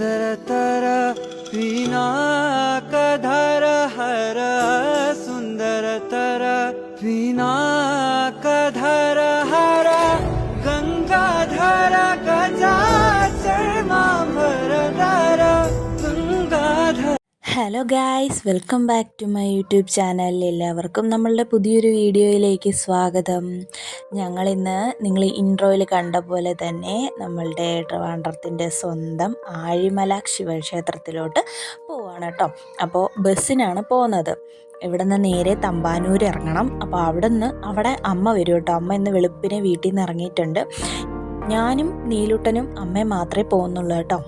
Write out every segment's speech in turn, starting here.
सुन्दरतर पिनाकधर hello guys welcome back to my YouTube channel എല്ലാവർക്കും നമ്മളുടെ പുതിയൊരു വീഡിയോയിലേക്ക് സ്വാഗതം. ഞങ്ങളിന്ന് നിങ്ങൾ ഇൻട്രോയിൽ കണ്ട പോലെ തന്നെ നമ്മളുടെ ട്രിവാൻഡ്രത്തിന്റെ സ്വന്തം ആഴിമല ശിവക്ഷേത്രത്തിലോട്ട് പോവാണ് കേട്ടോ. അപ്പോൾ ബസ്സിനാണ് പോകുന്നത്. ഇവിടെ നിന്ന് നേരെ തമ്പാനൂർ ഇറങ്ങണം. അപ്പോൾ അവിടെ നിന്ന് അവിടെ അമ്മ വരും കേട്ടോ. അമ്മ ഇന്ന് വെളുപ്പിനെ വീട്ടിൽ നിന്ന് ഇറങ്ങിയിട്ടുണ്ട്. ഞാനും നീലൂട്ടനും അമ്മയും മാത്രമേ പോകുന്നുള്ളൂ കേട്ടോ.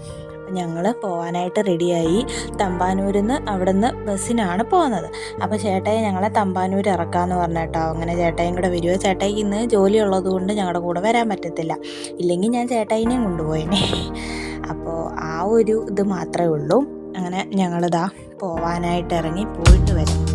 ഞങ്ങൾ പോകാനായിട്ട് റെഡിയായി. തമ്പാനൂരിൽ നിന്ന് അവിടെ നിന്ന് ബസ്സിനാണ് പോകുന്നത് അപ്പോൾ ചേട്ടായി ഞങ്ങളെ തമ്പാനൂർ ഇറക്കാമെന്ന് പറഞ്ഞു കേട്ടോ അങ്ങനെ ചേട്ടായും കൂടെ വരുമോ ചേട്ടായിക്ക് ഇന്ന് ജോലി ഉള്ളതുകൊണ്ട് ഞങ്ങളുടെ കൂടെ വരാൻ പറ്റത്തില്ല. ഇല്ലെങ്കിൽ ഞാൻ ചേട്ടായിനെയും കൊണ്ടുപോയേനെ. അപ്പോൾ ആ ഒരു ഇത് മാത്രമേ ഉള്ളൂ. അങ്ങനെ ഞങ്ങളിതാ പോവാനായിട്ട് ഇറങ്ങി പോയിട്ട് വരാം.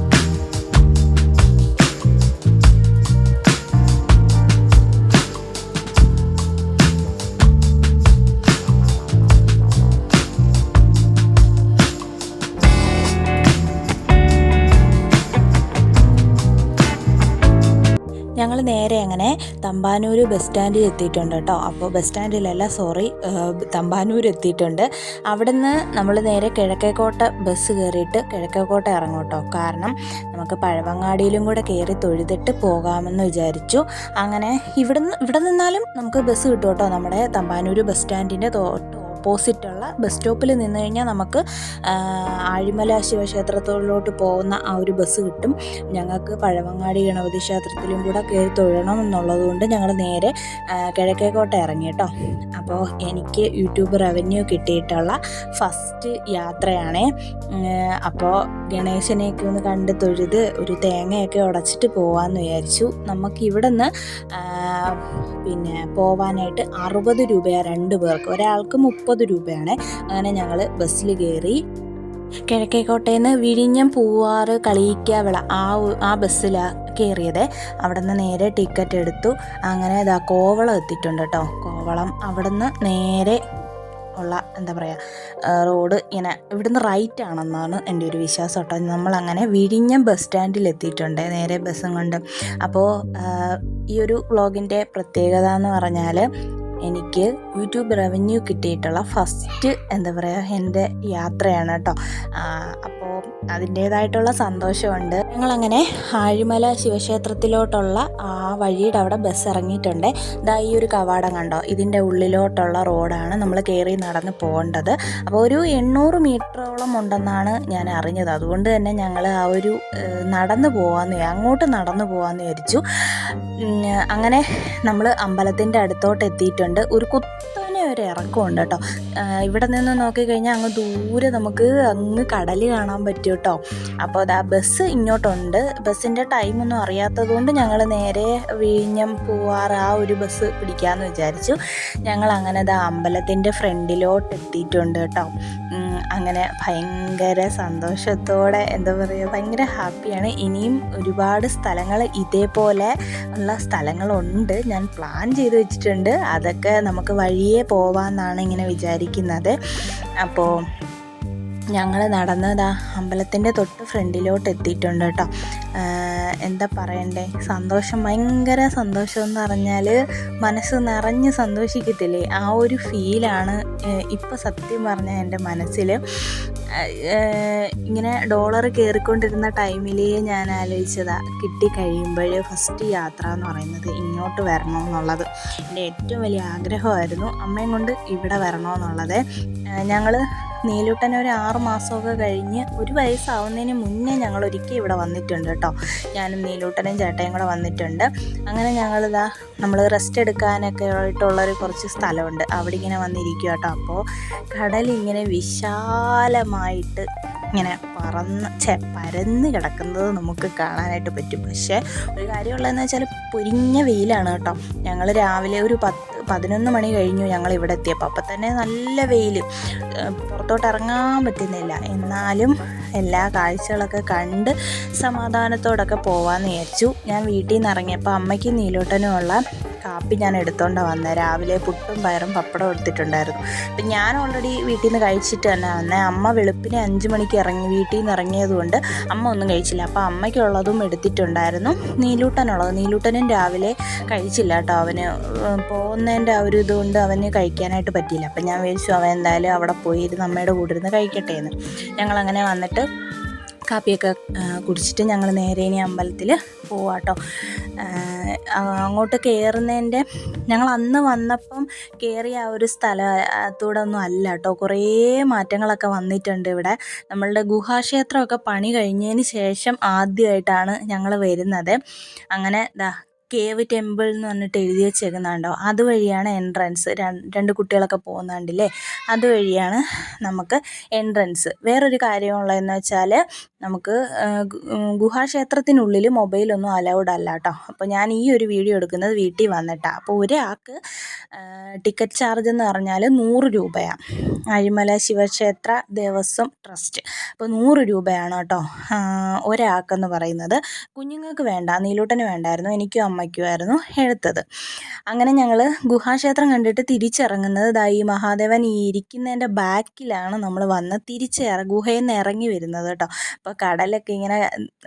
തമ്പാനൂർ ബസ് സ്റ്റാൻഡിൽ എത്തിയിട്ടുണ്ട് കേട്ടോ. അപ്പോൾ ബസ് സ്റ്റാൻഡിലല്ല സോറി തമ്പാനൂർ എത്തിയിട്ടുണ്ട്. അവിടെ നിന്ന് നമ്മൾ നേരെ കിഴക്കേക്കോട്ട ബസ് കയറിയിട്ട് കിഴക്കേക്കോട്ട ഇറങ്ങും കേട്ടോ. കാരണം നമുക്ക് പഴവങ്ങാടിയിലും കൂടെ കയറി തൊഴുതിട്ട് പോകാമെന്ന് വിചാരിച്ചു. അങ്ങനെ ഇവിടുന്ന് ഇവിടെ നിന്നാലും നമുക്ക് ബസ് കിട്ടും കേട്ടോ. നമ്മുടെ തമ്പാനൂർ ബസ് സ്റ്റാൻഡിന്റെ ഓപ്പോസിറ്റുള്ള ബസ് സ്റ്റോപ്പിൽ നിന്ന് കഴിഞ്ഞാൽ നമുക്ക് ആഴിമല ശിവക്ഷേത്രത്തിലോട്ട് പോകുന്ന ആ ഒരു ബസ് കിട്ടും. ഞങ്ങൾക്ക് പഴവങ്ങാടി ഗണപതി ക്ഷേത്രത്തിലും കൂടെ കയറി തൊഴണം എന്നുള്ളതുകൊണ്ട് ഞങ്ങൾ നേരെ കിഴക്കേക്കോട്ട ഇറങ്ങി കേട്ടോ. അപ്പോൾ എനിക്ക് യൂട്യൂബ് റവന്യൂ കിട്ടിയിട്ടുള്ള ഫസ്റ്റ് യാത്രയാണേ. അപ്പോൾ ഗണേശനെയൊക്കെ ഒന്ന് കണ്ട് തൊഴുത് ഒരു തേങ്ങയൊക്കെ ഉടച്ചിട്ട് പോകാമെന്ന് വിചാരിച്ചു. നമുക്ക് ഇവിടെ നിന്ന് പിന്നെ പോവാനായിട്ട് അറുപത് രൂപയാണ് രണ്ട് പേർക്ക്. ഒരാൾക്ക് മുപ്പത് രൂപയാണ്. അങ്ങനെ ഞങ്ങൾ ബസ്സിൽ കയറി കിഴക്കേക്കോട്ടയിൽ നിന്ന് വിഴിഞ്ഞം പൂവാറ് കളിയിക്ക വിള ആ ആ ബസ്സിലാണ് കയറിയത് അവിടെ നിന്ന് നേരെ ടിക്കറ്റ് എടുത്തു. അങ്ങനെ ഇതാ കോവളം എത്തിയിട്ടുണ്ട് കേട്ടോ കോവളം അവിടെ നിന്ന് നേരെ ഉള്ള എന്താ പറയുക റോഡ് ഇങ്ങനെ ഇവിടുന്ന് റൈറ്റ് ആണെന്നാണ് എന്റെ ഒരു വിശ്വാസം കേട്ടോ നമ്മളങ്ങനെ വിഴിഞ്ഞം ബസ് സ്റ്റാൻഡിൽ എത്തിയിട്ടുണ്ട് നേരെ ബസ്സും കൊണ്ട്. അപ്പോൾ ഈ ഒരു വ്ളോഗിന്റെ പ്രത്യേകത എന്ന് പറഞ്ഞാൽ എനിക്ക് യൂട്യൂബ് റവന്യൂ കിട്ടിയിട്ടുള്ള ഫസ്റ്റ് എന്താ പറയുക എന്റെ യാത്രയാണ് കേട്ടോ. അപ്പോൾ അതിന്റേതായിട്ടുള്ള സന്തോഷമുണ്ട്. ഞങ്ങളങ്ങനെ ആഴിമല ശിവക്ഷേത്രത്തിലോട്ടുള്ള ആ വഴിയുടെ അവിടെ ബസ് ഇറങ്ങിയിട്ടുണ്ട്. ഇതാ ഈ ഒരു കവാടം കണ്ടോ? ഇതിന്റെ ഉള്ളിലോട്ടുള്ള റോഡാണ് നമ്മൾ കയറി നടന്ന് പോകേണ്ടത്. അപ്പോൾ ഒരു എണ്ണൂറ് മീറ്ററോളം ഉണ്ടെന്നാണ് ഞാൻ അറിഞ്ഞത്. അതുകൊണ്ട് തന്നെ ഞങ്ങൾ ആ ഒരു നടന്നു പോകാമെന്ന് അങ്ങോട്ട് നടന്നു പോകാമെന്ന് വിചാരിച്ചു. അങ്ങനെ നമ്മൾ അമ്പലത്തിന്റെ അടുത്തോട്ട് എത്തിയിട്ടുണ്ട്. ഒരു കുത്തനെ ഒരു ഇറക്കമുണ്ട് കേട്ടോ. ഇവിടെ നിന്ന് നോക്കിക്കഴിഞ്ഞാൽ അങ്ങ് ദൂരെ നമുക്ക് അങ്ങ് കടൽ കാണാൻ പറ്റും കേട്ടോ. അപ്പോൾ അതാ ബസ് ഇങ്ങോട്ടുണ്ട്. ബസ്സിന്റെ ടൈമൊന്നും അറിയാത്തതുകൊണ്ട് ഞങ്ങൾ നേരെ വിഴിഞ്ഞം പൂവാറ് ആ ഒരു ബസ് പിടിക്കാമെന്ന് വിചാരിച്ചു. ഞങ്ങൾ അങ്ങനെ ദാ അമ്പലത്തിന്റെ ഫ്രണ്ടിലോട്ട് എത്തിയിട്ടുണ്ട് കേട്ടോ. അങ്ങനെ ഭയങ്കര സന്തോഷത്തോടെ എന്താ പറയുക ഭയങ്കര ഹാപ്പിയാണ്. ഇനിയും ഒരുപാട് സ്ഥലങ്ങൾ ഇതേപോലെ ഉള്ള സ്ഥലങ്ങളുണ്ട്. ഞാൻ പ്ലാൻ ചെയ്ത് വെച്ചിട്ടുണ്ട്. അതൊക്കെ നമുക്ക് വഴിയേ പോവാമെന്നാണ് ഇങ്ങനെ വിചാരിക്കുന്നത്. അപ്പോൾ ഞങ്ങൾ നടന്നതാ അമ്പലത്തിന്റെ തൊട്ട് ഫ്രണ്ടിലോട്ട് എത്തിയിട്ടുണ്ട് കേട്ടോ എന്താ പറയണ്ടേ? സന്തോഷം ഭയങ്കര സന്തോഷം എന്ന് പറഞ്ഞാൽ മനസ്സ് നിറഞ്ഞ് സന്തോഷിക്കത്തില്ലേ? ആ ഒരു ഫീലാണ് ഇപ്പോൾ സത്യം പറഞ്ഞാൽ എന്റെ മനസ്സിൽ ഇങ്ങനെ ഡോളർ കയറിക്കൊണ്ടിരുന്ന ടൈമിലേ ഞാൻ ആലോചിച്ചതാ കിട്ടിക്കഴിയുമ്പോൾ ഫസ്റ്റ് യാത്ര എന്ന് പറയുന്നത് ഇങ്ങോട്ട് വരണമെന്നുള്ളത്. എന്റെ ഏറ്റവും വലിയ ആഗ്രഹമായിരുന്നു അമ്മയും കൊണ്ട് ഇവിടെ വരണമെന്നുള്ളത്. ഞങ്ങൾ നീലൂട്ടൻ ഒരു ആറ് മാസമൊക്കെ കഴിഞ്ഞ് ഒരു വയസ്സാവുന്നതിന് മുന്നേ ഞങ്ങൾ ഒരിക്കൽ ഇവിടെ വന്നിട്ടുണ്ട് കേട്ടോ. ഞാനും നീലൂട്ടനും ചേട്ടയും കൂടെ വന്നിട്ടുണ്ട്. അങ്ങനെ ഞങ്ങളിതാ നമ്മൾ റെസ്റ്റ് എടുക്കാനൊക്കെ ആയിട്ടുള്ളൊരു കുറച്ച് സ്ഥലമുണ്ട്. അവിടെ ഇങ്ങനെ വന്നിരിക്കുക കേട്ടോ. അപ്പോൾ കടലിങ്ങനെ വിശാലമായിട്ട് ഇങ്ങനെ പറന്ന് ചെ പരന്ന് കിടക്കുന്നത് നമുക്ക് കാണാനായിട്ട് പറ്റും. പക്ഷേ ഒരു കാര്യമുള്ളതെന്ന് വെച്ചാൽ പൊരിഞ്ഞ വെയിലാണ് കേട്ടോ. ഞങ്ങൾ രാവിലെ ഒരു പത്ത് പതിനൊന്ന് മണി കഴിഞ്ഞു ഞങ്ങൾ ഇവിടെ എത്തിയപ്പോൾ. അപ്പം തന്നെ നല്ല വെയിൽ. പുറത്തോട്ട് ഇറങ്ങാൻ പറ്റുന്നില്ല. എന്നാലും എല്ലാ കാഴ്ചകളൊക്കെ കണ്ട് സമാധാനത്തോടൊക്കെ പോവാമെന്ന് വിചാരിച്ചു. ഞാൻ വീട്ടിൽ നിന്ന് ഇറങ്ങിയപ്പോൾ അമ്മയ്ക്കും നീലോട്ടനുമുള്ള കാപ്പി ഞാൻ എടുത്തോണ്ട് വന്നത് രാവിലെ പുട്ടും പയറും പപ്പടം എടുത്തിട്ടുണ്ടായിരുന്നു. അപ്പം ഞാൻ ഓൾറെഡി വീട്ടിൽ നിന്ന് കഴിച്ചിട്ട് തന്നെ വന്നത് അമ്മ വെളുപ്പിനെ അഞ്ച് മണിക്ക് ഇറങ്ങി വീട്ടിൽ നിന്ന് ഇറങ്ങിയതുകൊണ്ട് അമ്മ ഒന്നും കഴിച്ചില്ല. അപ്പോൾ അമ്മയ്ക്കുള്ളതും എടുത്തിട്ടുണ്ടായിരുന്നു. നീലൂട്ടനുള്ളത്. നീലൂട്ടനും രാവിലെ കഴിച്ചില്ല കേട്ടോ. അവന് പോകുന്നതിന്റെ ആ ഒരു ഇതുകൊണ്ട് അവന് കഴിക്കാനായിട്ട് പറ്റിയില്ല. അപ്പം ഞാൻ വിചാരിച്ചു അവൻ എന്തായാലും അവിടെ പോയി ഇരുന്ന് അമ്മയുടെ കൂടെ ഇരുന്ന് കഴിക്കട്ടെ എന്ന്. ഞങ്ങളങ്ങനെ വന്നിട്ട് കാപ്പിയൊക്കെ കുടിച്ചിട്ട് ഞങ്ങൾ നേരെ ഇനി അമ്പലത്തിൽ പോവാട്ടോ. അങ്ങോട്ട് കയറുന്നതിന്റെ ഞങ്ങൾ അന്ന് വന്നപ്പം കയറിയ ആ ഒരു സ്ഥലത്തൂടെ ഒന്നും അല്ല കേട്ടോ കുറേ മാറ്റങ്ങളൊക്കെ വന്നിട്ടുണ്ട് ഇവിടെ. നമ്മളുടെ ഗുഹാക്ഷേത്രമൊക്കെ പണി കഴിഞ്ഞതിന് ശേഷം ആദ്യമായിട്ടാണ് ഞങ്ങൾ വരുന്നത്. അങ്ങനെ ദാ കേവ് ടെമ്പിൾ എന്ന് പറഞ്ഞിട്ട് എഴുതി വെച്ചേക്കുന്നുണ്ടോ? അതുവഴിയാണ് എൻട്രൻസ് രണ്ട് കുട്ടികളൊക്കെ പോകുന്നുണ്ടല്ലേ? അതുവഴിയാണ് നമുക്ക് എൻട്രൻസ് വേറൊരു കാര്യമുള്ളതെന്ന് വെച്ചാൽ നമുക്ക് ഗുഹാക്ഷേത്രത്തിനുള്ളിൽ മൊബൈലൊന്നും അലൗഡ് അല്ല കേട്ടോ അപ്പോൾ ഞാൻ ഈ ഒരു വീഡിയോ എടുക്കുന്നത് വീട്ടിൽ വന്നിട്ടാണ് അപ്പോൾ ഒരാൾക്ക് ടിക്കറ്റ് ചാർജ് എന്ന് പറഞ്ഞാൽ നൂറ് രൂപയാണ് അഴിമല ശിവക്ഷേത്ര ദേവസ്വം ട്രസ്റ്റ് അപ്പോൾ നൂറ് രൂപയാണ് കേട്ടോ ഒരാൾക്കെന്ന് പറയുന്നത്. കുഞ്ഞുങ്ങൾക്ക് വേണ്ട നീലൂട്ടന് വേണ്ടായിരുന്നു. എനിക്കും അമ്മയ്ക്കുമായിരുന്നു എടുത്തത്. അങ്ങനെ ഞങ്ങൾ ഗുഹാക്ഷേത്രം കണ്ടിട്ട് തിരിച്ചിറങ്ങുന്നത് ദാ ഈ മഹാദേവൻ ഈ ഇരിക്കുന്നതിന്റെ ബാക്കിലാണ് നമ്മൾ വന്ന് തിരിച്ച് ഗുഹയിൽ നിന്ന് ഇറങ്ങി വരുന്നത് കേട്ടോ. അപ്പോൾ കടലൊക്കെ ഇങ്ങനെ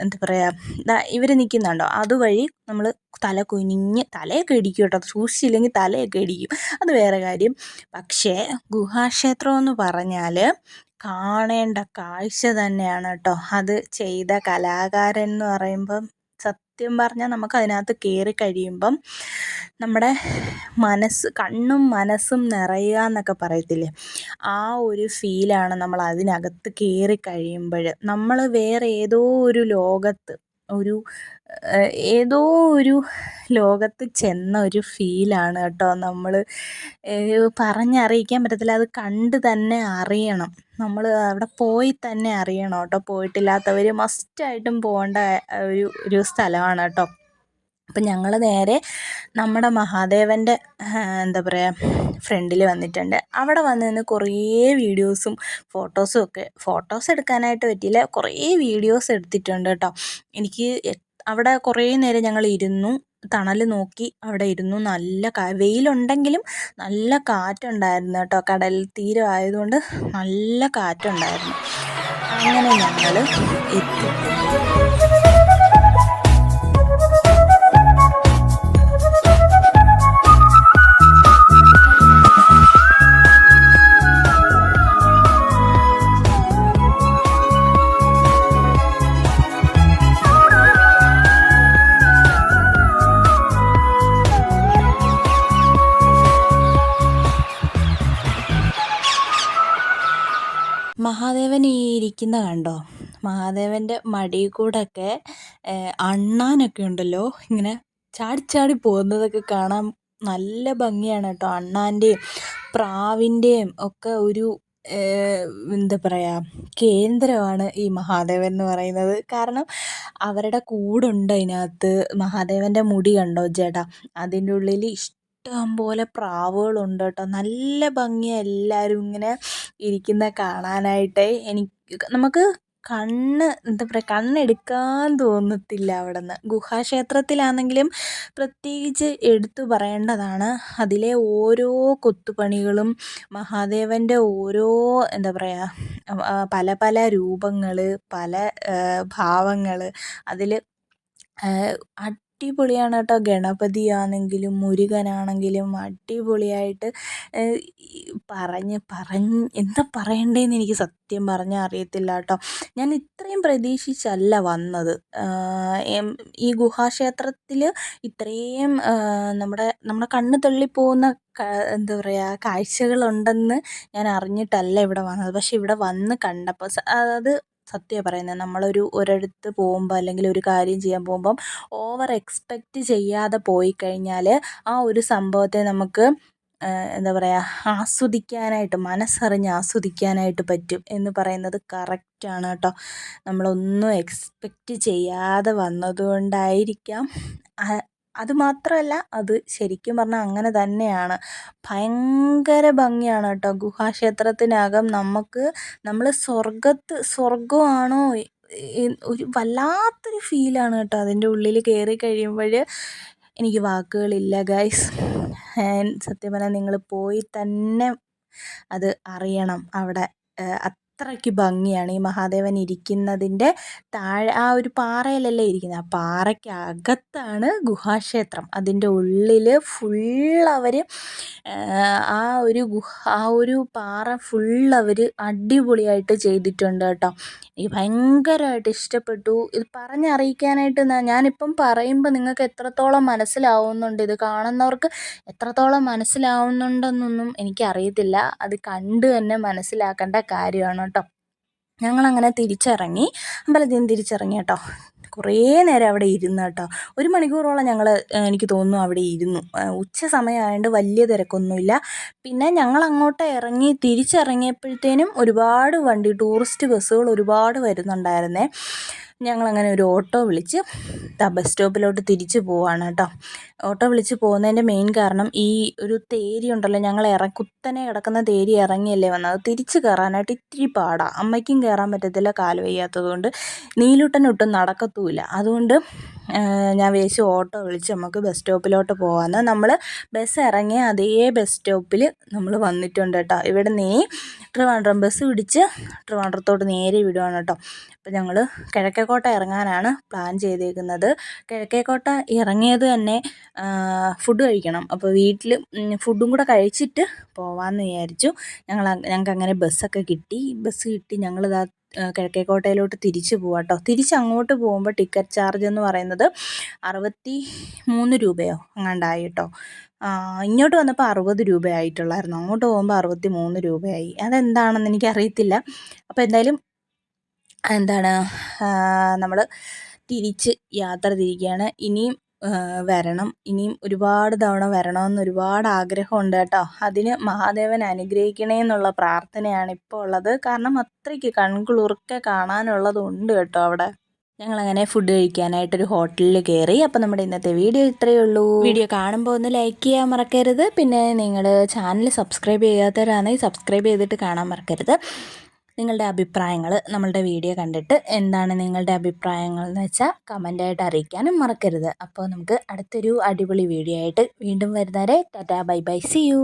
എന്താ പറയുക ഇവർ നിൽക്കുന്നുണ്ടോ? അതുവഴി നമ്മൾ തല കുനിഞ്ഞ് തലയൊക്കെ ഇടിക്കും കേട്ടോ. സൂക്ഷിച്ചില്ലെങ്കിൽ തലയൊക്കെ ഇടിക്കും. അത് വേറെ കാര്യം. പക്ഷേ ഗുഹാക്ഷേത്രം എന്ന് പറഞ്ഞാൽ കാണേണ്ട കാഴ്ച തന്നെയാണ് കേട്ടോ. അത് ചെയ്ത കലാകാരൻ എന്ന് പറയുമ്പം സത്യം പറഞ്ഞാൽ നമുക്ക് അതിനകത്ത് കയറി കഴിയുമ്പം നമ്മുടെ മനസ്സ് കണ്ണും മനസ്സും നിറയുക എന്നൊക്കെ പറയത്തില്ലേ? ആ ഒരു ഫീലാണ് നമ്മൾ അതിനകത്ത് കയറി കഴിയുമ്പോൾ നമ്മൾ വേറെ ഏതോ ഒരു ലോകത്ത് ഒരു ഏതോ ഒരു ലോകത്ത് ചെന്ന ഒരു ഫീലാണ് കേട്ടോ നമ്മൾ പറഞ്ഞറിയിക്കാൻ പറ്റത്തില്ല. അത് കണ്ട് തന്നെ അറിയണം. നമ്മൾ അവിടെ പോയി തന്നെ അറിയണം കേട്ടോ. പോയിട്ടില്ലാത്തവർ മസ്റ്റായിട്ടും പോകേണ്ട ഒരു ഒരു സ്ഥലമാണ് കേട്ടോ. അപ്പം ഞങ്ങൾ നേരെ നമ്മുടെ മഹാദേവന്റെ എന്താ പറയുക ഫ്രണ്ടിൽ വന്നിട്ടുണ്ട്. അവിടെ വന്ന് നിന്ന് കുറേ വീഡിയോസും ഫോട്ടോസും ഒക്കെ ഫോട്ടോസ് എടുക്കാനായിട്ട് പറ്റിയില്ല. കുറേ വീഡിയോസ് എടുത്തിട്ടുണ്ട് കേട്ടോ. എനിക്ക് അവിടെ കുറേ നേരം ഞങ്ങൾ ഇരുന്നു തണൽ നോക്കി അവിടെ ഇരുന്നു. നല്ല വെയിലുണ്ടെങ്കിലും നല്ല കാറ്റുണ്ടായിരുന്നു കേട്ടോ. കടൽ തീരം ആയതുകൊണ്ട് നല്ല കാറ്റുണ്ടായിരുന്നു. അങ്ങനെ ഞങ്ങൾ എത്തി. ഈ ഇരിക്കുന്ന കണ്ടോ? മഹാദേവന്റെ മടിയിൽ കൂടെയൊക്കെ അണ്ണാനൊക്കെ ഉണ്ടല്ലോ. ഇങ്ങനെ ചാടി ചാടി പോകുന്നതൊക്കെ കാണാൻ നല്ല ഭംഗിയാണ് കേട്ടോ. അണ്ണാന്റെയും പ്രാവിന്റെയും ഒക്കെ ഒരു എന്താ പറയുക കേന്ദ്രമാണ് ഈ മഹാദേവൻ എന്ന് പറയുന്നത്. കാരണം അവരുടെ കൂടുണ്ട് അതിനകത്ത്. മഹാദേവന്റെ മുടി കണ്ടോ ജട? അതിന്റെ ഉള്ളിൽ ഇഷ്ടം പോലെ പ്രാവുകളുണ്ട് കേട്ടോ. നല്ല ഭംഗിയാണ് എല്ലാവരും ഇങ്ങനെ ഇരിക്കുന്ന കാണാനായിട്ട് എനിക്ക് നമുക്ക് കണ്ണ് എന്താ പറയുക കണ്ണെടുക്കാൻ തോന്നത്തില്ല അവിടെ നിന്ന് ഗുഹാക്ഷേത്രത്തിലാണെങ്കിലും പ്രത്യേകിച്ച് എടുത്തു പറയേണ്ടതാണ്. അതിലെ ഓരോ കൊത്തുപണികളും മഹാദേവന്റെ ഓരോ എന്താ പറയുക പല പല രൂപങ്ങൾ പല ഭാവങ്ങൾ അതിൽ അടിപൊളിയാണ് കേട്ടോ ഗണപതിയാണെങ്കിലും മുരുകനാണെങ്കിലും അടിപൊളിയായിട്ട് പറഞ്ഞ് പറഞ്ഞ് എന്താ പറയണ്ടേന്ന് എനിക്ക് സത്യം പറഞ്ഞാൽ അറിയത്തില്ല കേട്ടോ ഞാൻ ഇത്രയും പ്രതീക്ഷിച്ചല്ല വന്നത്. ഈ ഗുഹാക്ഷേത്രത്തിൽ ഇത്രയും നമ്മുടെ നമ്മുടെ കണ്ണ് തള്ളിപ്പോകുന്ന എന്താ പറയുക കാഴ്ചകളുണ്ടെന്ന് ഞാൻ അറിഞ്ഞിട്ടല്ല ഇവിടെ വന്നത്. പക്ഷേ ഇവിടെ വന്ന് കണ്ടപ്പോൾ അത് സത്യമാണ് പറയുന്നത് നമ്മളൊരു ഒരിടത്ത് പോകുമ്പോൾ അല്ലെങ്കിൽ ഒരു കാര്യം ചെയ്യാൻ പോകുമ്പം ഓവർ എക്സ്പെക്റ്റ് ചെയ്യാതെ പോയി കഴിഞ്ഞാൽ ആ ഒരു സംഭവത്തെ നമുക്ക് എന്താ പറയുക ആസ്വദിക്കാനായിട്ട് മനസ്സറിഞ്ഞ് ആസ്വദിക്കാനായിട്ട് പറ്റും എന്ന് പറയുന്നത് കറക്റ്റാണ് കേട്ടോ. നമ്മളൊന്നും എക്സ്പെക്റ്റ് ചെയ്യാതെ വന്നതുകൊണ്ടായിരിക്കാം. അതുമാത്രമല്ല അത് ശരിക്കും പറഞ്ഞാൽ അങ്ങനെ തന്നെയാണ്. ഭയങ്കര ഭംഗിയാണ് കേട്ടോ. ഗുഹാക്ഷേത്രത്തിനകം നമുക്ക് നമ്മൾ സ്വർഗത്ത് സ്വർഗമാണോ ഒരു വല്ലാത്തൊരു ഫീലാണ് കേട്ടോ അതിന്റെ ഉള്ളിൽ കയറി കഴിയുമ്പോൾ എനിക്ക് വാക്കുകളില്ല ഗൈസ്. സത്യം പറഞ്ഞാൽ നിങ്ങൾ പോയി തന്നെ അത് അറിയണം അവിടെ. അത്രയ്ക്ക് ഭംഗിയാണ് ഈ മഹാദേവൻ ഇരിക്കുന്നതിന്റെ താഴെ ആ ഒരു പാറയിലല്ലേ ഇരിക്കുന്നത്. ആ പാറയ്ക്ക് അകത്താണ് ഗുഹാക്ഷേത്രം. അതിന്റെ ഉള്ളിൽ ഫുൾ അവർ ആ ഒരു ഗുഹ ആ ഒരു പാറ ഫുൾ അവർ അടിപൊളിയായിട്ട് ചെയ്തിട്ടുണ്ട് കേട്ടോ. എനിക്ക് ഭയങ്കരമായിട്ട് ഇഷ്ടപ്പെട്ടു. ഇത് പറഞ്ഞറിയിക്കാനായിട്ട് ഞാനിപ്പം പറയുമ്പോൾ നിങ്ങൾക്ക് എത്രത്തോളം മനസ്സിലാവുന്നുണ്ട് ഇത് കാണുന്നവർക്ക് എത്രത്തോളം മനസ്സിലാവുന്നുണ്ടെന്നൊന്നും എനിക്കറിയത്തില്ല. അത് കണ്ട് തന്നെ മനസ്സിലാക്കേണ്ട കാര്യമാണ് കേട്ടോ. ഞങ്ങളങ്ങനെ തിരിച്ചിറങ്ങി അമ്പലത്തിൽ നിന്ന് തിരിച്ചിറങ്ങി കേട്ടോ. കുറേ നേരം അവിടെ ഇരുന്ന് കേട്ടോ. ഒരു മണിക്കൂറോളം ഞങ്ങൾ എനിക്ക് തോന്നുന്നു അവിടെ ഇരുന്നു. ഉച്ച സമയമായതുകൊണ്ട് വലിയ തിരക്കൊന്നുമില്ല. പിന്നെ ഞങ്ങൾ അങ്ങോട്ട് ഇറങ്ങി തിരിച്ചിറങ്ങിയപ്പോഴത്തേനും ഒരുപാട് വണ്ടി ടൂറിസ്റ്റ് ബസ്സുകൾ ഒരുപാട് വരുന്നുണ്ടായിരുന്നേ. ഞങ്ങളങ്ങനെ ഒരു ഓട്ടോ വിളിച്ച് ബസ് സ്റ്റോപ്പിലോട്ട് തിരിച്ചു പോവാണ് കേട്ടോ. ഓട്ടോ വിളിച്ച് പോകുന്നതിന്റെ മെയിൻ കാരണം ഈ ഒരു തേരി ഉണ്ടല്ലോ ഞങ്ങൾ ഇറ കുത്തനെ കിടക്കുന്ന തേരി ഇറങ്ങിയല്ലേ വന്നത്. തിരിച്ച് കയറാനായിട്ട് ഇത്തിരി പാടാണ് അമ്മയ്ക്കും കയറാൻ പറ്റത്തില്ല കാൽ വയ്യാത്തത് കൊണ്ട് നീലൂട്ടനൊട്ടും നടക്കത്തുമില്ല അതുകൊണ്ട് ഞാൻ വിചാരിച്ചു ഓട്ടോ വിളിച്ച് നമുക്ക് ബസ് സ്റ്റോപ്പിലോട്ട് പോകാമെന്ന് നമ്മൾ ബസ് ഇറങ്ങിയ അതേ ബസ് സ്റ്റോപ്പിൽ നമ്മൾ വന്നിട്ടുണ്ട് കേട്ടോ ഇവിടെ നീ ട്രിവാൻഡ്രം ബസ് പിടിച്ച് ട്രിവാൻഡ്രത്തോട്ട് നേരെ വിടുവാണ് കേട്ടോ അപ്പോൾ ഞങ്ങൾ കിഴക്കേക്കോട്ട ഇറങ്ങാനാണ് പ്ലാൻ ചെയ്തേക്കുന്നത്. കിഴക്കേക്കോട്ട ഇറങ്ങിയത് തന്നെ ഫുഡ് കഴിക്കണം. അപ്പോൾ വീട്ടിൽ ഫുഡും കൂടെ കഴിച്ചിട്ട് പോവാമെന്ന് വിചാരിച്ചു. ഞങ്ങൾ ഞങ്ങൾക്ക് അങ്ങനെ ബസ്സൊക്കെ കിട്ടി. ബസ് കിട്ടി ഞങ്ങളിതാ കിഴക്കേക്കോട്ടയിലോട്ട് തിരിച്ച് പോവാം കേട്ടോ തിരിച്ച് അങ്ങോട്ട് പോകുമ്പോൾ ടിക്കറ്റ് ചാർജ് എന്ന് പറയുന്നത് അറുപത്തി മൂന്ന് രൂപയോ അങ്ങാണ്ടായി കേട്ടോ ഇങ്ങോട്ട് വന്നപ്പോൾ അറുപത് രൂപയായിട്ടുള്ളായിരുന്നു. അങ്ങോട്ട് പോകുമ്പോൾ അറുപത്തി മൂന്ന് രൂപയായി. അതെന്താണെന്ന് എനിക്കറിയത്തില്ല. അപ്പോൾ എന്തായാലും എന്താണ് നമ്മൾ തിരിച്ച് യാത്ര തിരിക്കുകയാണ്. ഇനിയും വരണം. ഇനിയും ഒരുപാട് തവണ വരണമെന്ന് ഒരുപാട് ആഗ്രഹമുണ്ട് കേട്ടോ. അതിന് മഹാദേവൻ അനുഗ്രഹിക്കണേ എന്നുള്ള പ്രാർത്ഥനയാണ് ഇപ്പോൾ ഉള്ളത്. കാരണം അത്രയ്ക്ക് കൺകുളിർക്കെ കാണാനുള്ളതുണ്ട് കേട്ടോ അവിടെ. ഞങ്ങൾ അങ്ങനെ ഫുഡ് കഴിക്കാനായിട്ടൊരു ഹോട്ടലിൽ കയറി അപ്പോൾ നമ്മുടെ ഇന്നത്തെ വീഡിയോ ഇത്രയേ ഉള്ളൂ. വീഡിയോ കാണുമ്പോൾ ഒന്ന് ലൈക്ക് ചെയ്യാൻ മറക്കരുത്. പിന്നെ നിങ്ങൾ ചാനൽ സബ്സ്ക്രൈബ് ചെയ്യാത്തവരാണെങ്കിൽ സബ്സ്ക്രൈബ് ചെയ്തിട്ട് കാണാൻ മറക്കരുത്. നിങ്ങളുടെ അഭിപ്രായങ്ങൾ നമ്മളുടെ വീഡിയോ കണ്ടിട്ട് എന്താണ് നിങ്ങളുടെ അഭിപ്രായങ്ങൾ എന്ന് വെച്ചാൽ കമന്റായിട്ട് അറിയിക്കാനും മറക്കരുത്. അപ്പോൾ നമുക്ക് അടുത്തൊരു അടിപൊളി വീഡിയോ ആയിട്ട് വീണ്ടും വരുന്നവരെ tata bye bye see you